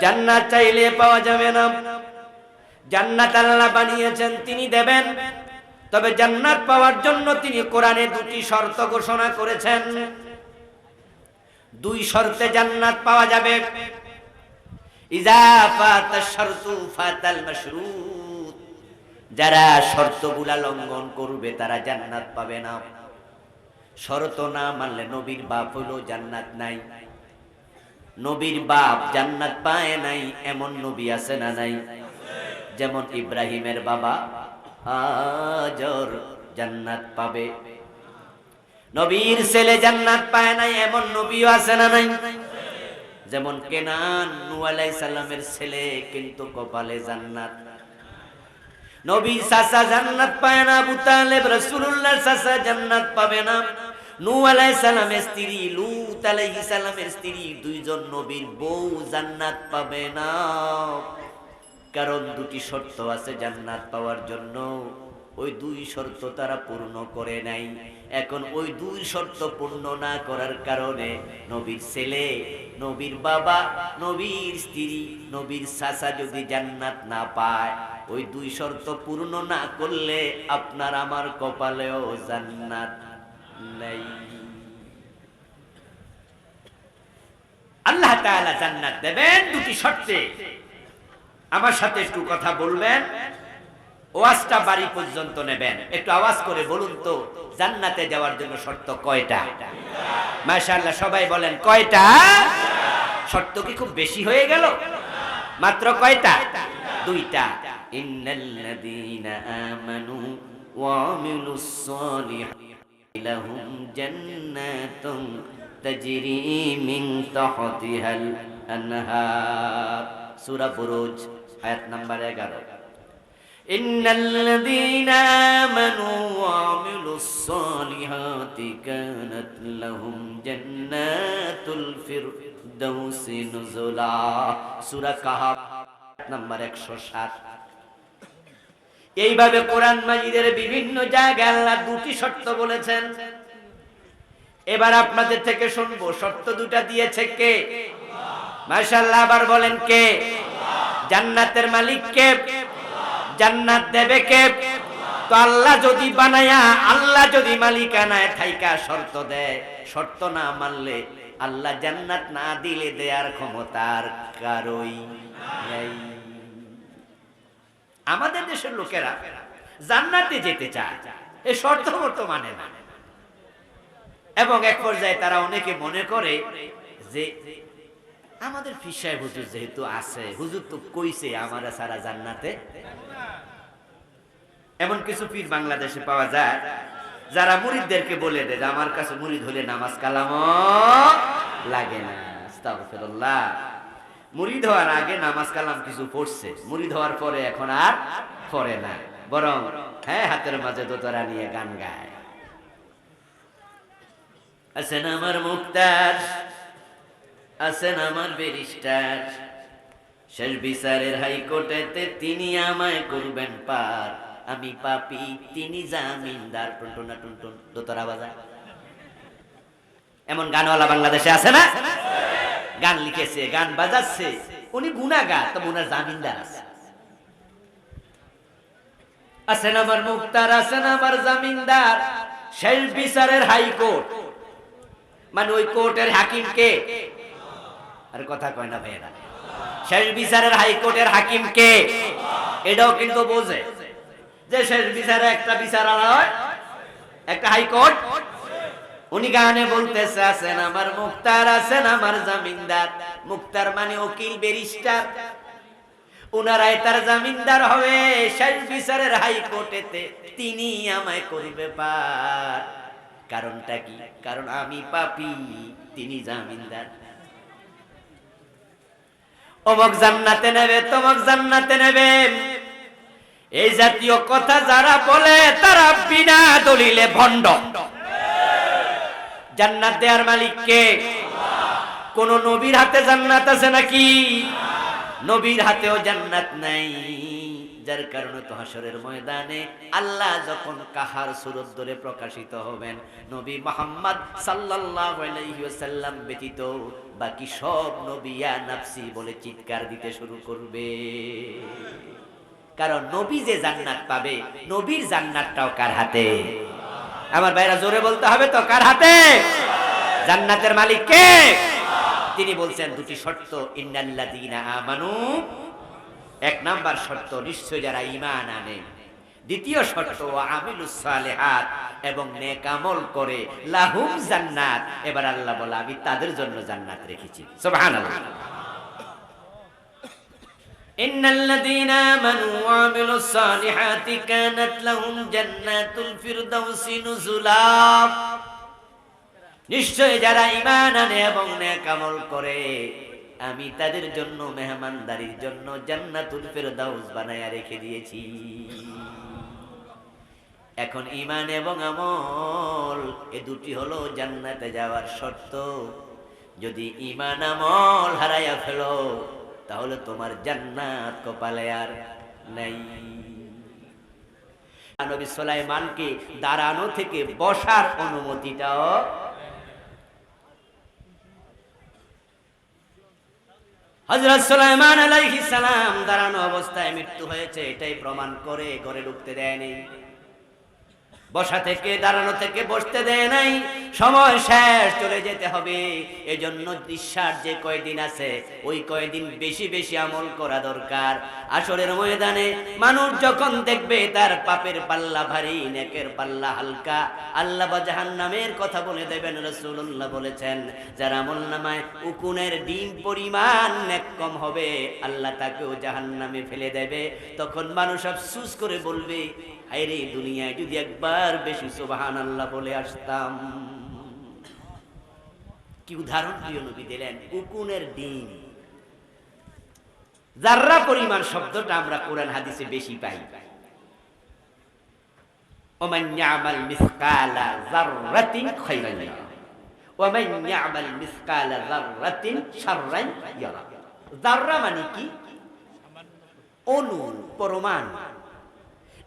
জান্নাত চাইলে পাওয়া যাবে না। জান্নাত আল্লাহ বানিয়েছেন, তিনি দেবেন। তবে জান্নাত পাওয়ার জন্য তিনি কোরআনে দুটি শর্ত ঘোষণা করেছেন। দুই শর্তে জান্নাত পাওয়া যাবে। যারা শর্তগুলা লঙ্ঘন করবে, তারা জান্নাত পাবে না। শর্ত না মানলে নবীর বাপ হলো জান্নাত নাই। নবীর বাপ জান্নাত পায় নাই, এমন নবী আছে না নাই? যেমন ইব্রাহিমের বাবা হাজর জান্নাত পাবে। নবীর ছেলে জান্নাত পায় নাই, এমন নবীও আছে না নাই? যেমন কেনান আলাইহিস সালামের ছেলে, কিন্তু কপালে জান্নাত। নবী সাসা জান্নাত পায় না, আবু তালেব রাসূলুল্লাহ সাসা জান্নাত পাবে না। স্ত্রী সালামের স্ত্রী, দুইজন নবীর জান্নাত পাবে না। কারণ দুটি শর্ত আছে জান্নাত পাওয়ার জন্য। ওই দুই শর্ত তারা পূর্ণ করে নাই। এখন ওই দুই শর্ত পূর্ণ না করার কারণে নবীর ছেলে, নবীর বাবা, নবীর স্ত্রী, নবীর চাচা যদি জান্নাত না পায়, ওই দুই শর্ত পূর্ণ না করলে আপনার আমার কপালেও জান্নাত আল্লাহ জান্নাত দেবেন দুটি শর্তে। আমার সাথে একটু কথা বলবেন, ওয়াজটা বাড়ি পর্যন্ত নেবেন। একটু আওয়াজ করে বলুন তো, জান্নাতে যাওয়ার জন্য শর্ত কয়টা? সবাই বলেন, কয়টা? শর্ত কি খুব বেশি হয়ে গেল? মাত্র কয়টা? দুইটা। ইন্নাল্লাযীনা আমানু ওয়া আমিলুস সালিহাতি لهم جنات تجري من تحتها الأنهار. سورة بروج آيات نمبر 11 إن الذين آمنوا وعملوا الصالحات كانت لهم جنات الفردوس نزلا. سورة كهف آية نمبر 107 এইভাবে কোরআন মাজিদের বিভিন্ন জায়গায় আল্লাহ দুটি শর্ত বলেছেন। এবার আপনাদের থেকে শুনব, শর্ত দুটা দিয়েছে কে? মাশাআল্লাহ, আবার বলেন কে? জান্নাতের মালিক কে? জান্নাত দেবে কে? তো আল্লাহ যদি বানায়া, আল্লাহ যদি মালিকানায় থাইকা শর্ত দেয়। শর্ত না মানলে আল্লাহ জান্নাত না দিলে দেয়ার ক্ষমতার কারই নেই। আমাদের দেশের লোকেরা জান্নাতে যেতে চায়। এ শর্ত মতো মানে না। এবং এক পর্যায়ে তারা অনেকে মনে করে যে আমাদের ফিসায় হুজুর যেহেতু আছে, হুজুর তো কইছে আমারা সারা জান্নাতে। এমন কিছু পীর বাংলাদেশে পাওয়া যায় যারা মুরিদদেরকে বলে দেয় যে, আমার কাছে মুরিদ হলে নামাজ কালাম লাগে না। আস্তাগফিরুল্লাহ। মুরিদ ধোয়ার আগে নামাজ কালাম কিছু পড়ছে। মুরিদ হওয়ার পরে এখন আর পড়ে না। বরং হ্যাঁ হাতের মাঝে দোতরা নিয়ে গান গায়। আছেন আমার মুক্তার, আছেন আমার ব্যারিস্টার। শেষ বিচারের হাইকোর্টেতে তিনি আমায় করবেন পার। আমি পাপি, তিনি জামিনদার। টুনটুনা টুনটুন দোতরা বাজা এমন গানওয়ালা বাংলাদেশে আছে না? গান লিখেছে, গান বাজাচ্ছে। উনি গুনাগার তো উনার জামিনদার আছে। আছেন আমার মুক্তার, আছেন আমার জামিনদার। শেষ বিচারের হাইকোর্ট। মানে ওই কোর্টের হাকিম কে আর কথা কয় না ভাইয়েরা। শেষ বিচারের হাইকোর্টের হাকিম কে এটাও কিন্তু বোঝে। যে শেষ বিচারে একটা বিচার হয় একটা হাইকোর্ট। উনি গানে বলতেছে, আছেন আমার মুক্তার, আছেন আমার জামিনদার। মুক্তার মানে উকিল, ব্যারিস্টার। উনারাই তার জামিনদার হবে শেষ বিচারের হাইকোর্টেতে। তিনি আমায় করবে পার। কারণটা কি? কারণ আমি পাপি, তিনি জামিনদার। অমক জান্নাতে নেবে, তমক জান্নাতে নেবে। এই জাতীয় কথা যারা বলে, তারা বিনা দলিলে ভণ্ড। জান্নাত দেওয়ার মালিক কে? কোন নবীর হাতে জান্নাত আছে নাকি? নবীর হাতেও জান্নাত নাই। যার কারণে তো হাসরের ময়দানে আল্লাহ যখন কাহার সুরত ধরে প্রকাশিত হবেন, নবী মোহাম্মদ আলাইহি ব্যতীত বাকি সব নবিয়া নাফসি বলে চিৎকার দিতে শুরু করবে। কারণ নবী যে জান্নাত পাবে, নবীর জান্নাতটাও কার হাতে? আমার ভাইরা জোরে বলতে হবে তো, কার হাতে? জান্নাতের মালিক কে? তিনি বলছেন, দুটি শর্ত, ইন্নাল্লাযীনা আমানু। এক নাম্বার শর্ত, নিশ্চয় যারা ইমান আনে। দ্বিতীয় শর্ত আমিলুস সালিহাত, এবং নেক আমল করে, লাহুম জান্নাত। এবার আল্লাহ বলে, আমি তাদের জন্য জান্নাত রেখেছি। সব সুবহানাল্লাহ। إن الذين آمنوا وعملوا الصالحات كانت لهم جنات الفردوس نزلا নিশ্চয় যারা ইমান আনে এবং নেক আমল করে আমি তাদের জন্য মেহমানদারির জন্য জান্নাতুল ফেরদাউস বানায়া রেখে দিয়েছি এখন ইমান এবং আমল এ দুটি হলো জান্নাতে যাওয়ার শর্ত যদি ইমান আমল হারাইয়া ফেলো তাহলে তোমার জান্নাত কপালে আর নাই। নবী সুলাইমানকে দাঁড়ানো থেকে বসার অনুমতিটাও হযরত সুলাইমান আলাইহিস সালাম দাঁড়ানো অবস্থায় মৃত্যু হয়েছে, এটাই প্রমাণ করে ঘরে ঢুকতে দেয়নি। বসা থেকে, দাঁড়ানো থেকে বসতে দেয় নাই। সময় শেষ, চলে যেতে হবে। এজন্য নিঃশ্বাস যে কয়দিন আছে, ওই কয়দিন বেশি বেশি আমল করা দরকার। আসরের ময়দানে মানুষ যখন দেখবে, তার পাপের পাল্লা ভারী, নেকের পাল্লা হালকা। আল্লাহ বা জাহান্নামের কথা বলে দেবেন রসুল্লাহ বলেছেন, যার আমল নামায় উকুনের ডিম পরিমাণ নেক কম হবে, আল্লাহ তাকেও জাহান্নামে ফেলে দেবে। তখন মানুষ আফসুস করে বলবে হায়রে দুনিয়ায় যদি একবার বেশি সুবাহান আল্লাহ বলে আসতাম। কি উদাহরণ প্রিয় নবী দিলেন? উকুনের ডিম। জাররা পরিমাণ শব্দটা আমরা কোরআন হাদিসে বেশি পাই। ওমান ইয়ামাল মিসকালা যাররাতিন খায়রান ইয়ারা। ওমান ইয়ামাল মিসকালা যাররাতিন শাররান ইয়ারা। যাররা মানে কি? অণু পরমাণু।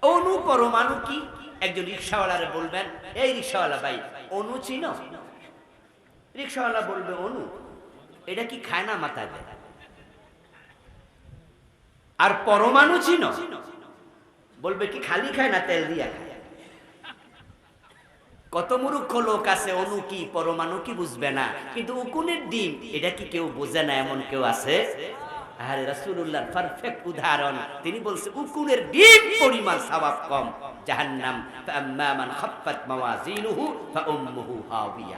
অণু পরমাণু কি? একজন রিক্সাওয়ালারে বলবেন, এই রিক্সাওয়ালা ভাই অণু চিন? রিক্সাওয়ালা বলবে অণু এটা কি খায় না মাথায় দেয়? আর পরমাণু চিন? বলবে, কি খালি খায় না তেল দিয়া খায়? কত মূর্খ লোক আছে, অনু কি, পরমাণু কি বুঝবে না? কিন্তু উকুনের ডিম, এটা কি কেউ বোঝে না, এমন কেউ আছে? আরে রাসূলুল্লাহর পারফেক্ট উদাহরণ। তিনি বলছে, উকুনের ডিম পরিমাণ সওয়াব কম। জাহান্নাম ফাম্মা মান মাওয়াজিনুহু, ফাউম্মুহু হাওিয়া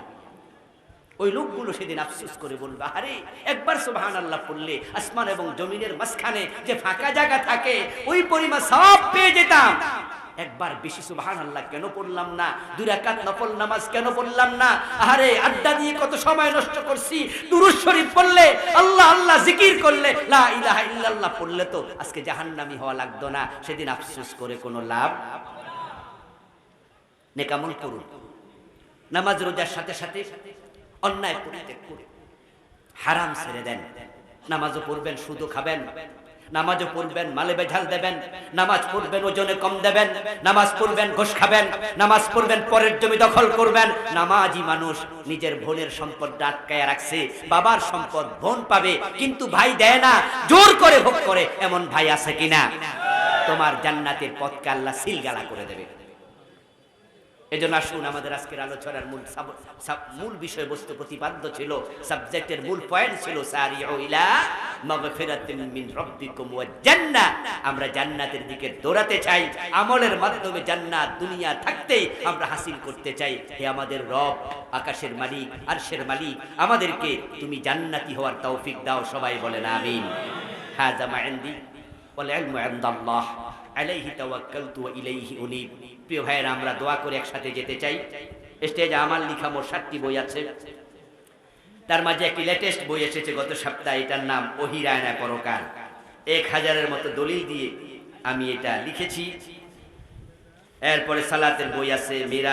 ওই লোকগুলো সেদিন আফসোস করে বলবে, আরে, একবার সুবহানাল্লাহ পড়লে আসমান এবং জমিনের মাঝখানে যে ফাঁকা জায়গা থাকে, ওই পরিমাণ সব পেয়ে যেতাম। একবার বেশি সুবহান আল্লাহ কেন পড়লাম না? দুই রাকাত নফল নামাজ কেন পড়লাম না? আরে আড্ডা দিয়ে কত সময় নষ্ট করছি? দুরুদ শরীফ পড়লে, আল্লাহ আল্লাহ জিকির করলে, লা ইলাহা ইল্লাল্লাহ পড়লে তো আজকে জাহান্নামী হওয়া লাগতো না। সেদিন আফসোস করে কোনো লাভ? নেকামল করুন। নামাজ রোজার সাথে সাথে অন্যায় পরিত্যাগ করে হারাম ছেড়ে দেন। নামাজও পড়বেন, সুদও খাবেন। নামাজও পড়বেন, মালে বেঝাল দেবেন, নামাজ পড়বেন, ওজনে কম দেবেন, নামাজ পড়বেন, ঘোষ খাবেন, নামাজ পড়বেন, পরের জমি দখল করবেন। নামাজি মানুষ নিজের বোনের সম্পদ আটকায় রাখছে, বাবার সম্পদ বোন পাবে, কিন্তু ভাই দেয় না, জোর করে ভোগ করে, এমন ভাই আছে কিনা? তোমার জান্নাতের পথকে আল্লাহ সিলগালা করে দেবে। এজন্য আসুন, আমাদের আজকের আলোচনার মূল মূল বিষয়বস্তু প্রতিপাদ্য ছিল সাবজেক্টের মূল পয়েন্ট ছিল ইলা মিন রাব্বিকুম ওয়া জান্নাহ। আমরা জান্নাতের দিকে দৌড়াতে চাই, আমলের মাধ্যমে জান্নাত দুনিয়া থাকতেই আমরা হাসিল করতে চাই। হে আমাদের রব, আকাশের মালিক, আরশের মালিক, আমাদেরকে তুমি জান্নাতি হওয়ার তৌফিক দাও, সবাই বলেন আমিন। হাযা মা ইনদি, ওয়াল ইলমু ইনদাল্লাহ। আলাইহি তাওয়াক্কালতু ওয়া ইলাইহি উনীব। প্রিয় ভাইয়েরা, আমরা দোয়া করে একসাথে যেতে চাই। স্টেজে আমার লেখা মোট সাতটি বই আছে। তার মাঝে একটি লেটেস্ট বই এসেছে গত সপ্তাহে, এটার নাম ওহিরায়না পরকাল। এক হাজারের মতো দলিল দিয়ে আমি এটা লিখেছি। এরপরে সালাতের বই আছে, মিরাজ